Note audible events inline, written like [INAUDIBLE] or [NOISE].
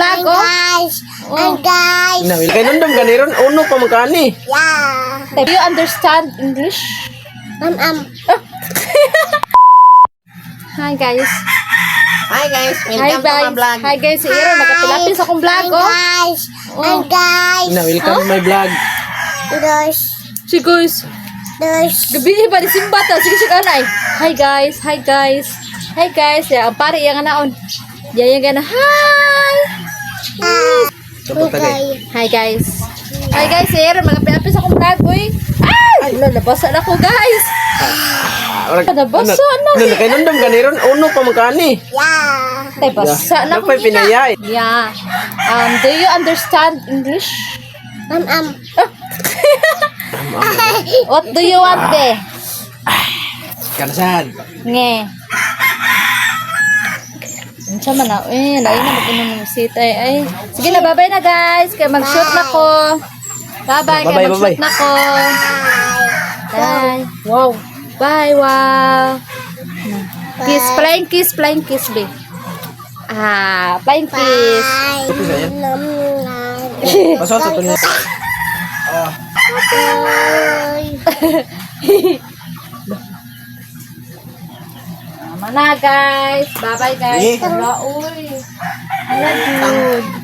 vlog, oh. guys. Oh. And guys. Kay nandam ganiron uno pa magkani. Yeah. Do you understand English? Um, um. [LAUGHS] Hi guys. Hi guys, Hi guys. Hi guys, si Aaron magkapilapin sa akong vlog, oh. guys. Oh. And guys. Na, welcome to my vlog. There's, Si guys, there's, gabi ba ni Simba ta? Sige sige anay. Hi guys, hi guys. Hi guys, ang pare yang naon. Ya yang gana. Hi. Ah. Hi guys. Hi guys, si Aaron magkapilapin sa akong vlog, oy. Ay, wala nabasa na ko guys. Ora, Nabasa na. Na, kay nandam ganiron uno pa magkani. Yeah. Ay, basa na Ano pa'y ko pinayay? Yeah. Um, do you understand English? Um, um. What do you want, be? Kanasan. Nge. Unsa man na? Eh, lain na mag-inom ng sita eh. Ay, sige na, bye-bye na guys. Kaya mag-shoot na ko. Bye-bye, kaya Bye-bye, mag-shoot bye-bye. na ko. Bye. Wow. Bye, wow. Kiss, flying kiss, flying kiss, be. Ah, flying kiss. Bye. Ito sa yan. To niya. Ah, Bye. Tama na guys. Bye-bye guys. Wala, uy. Wala, dude.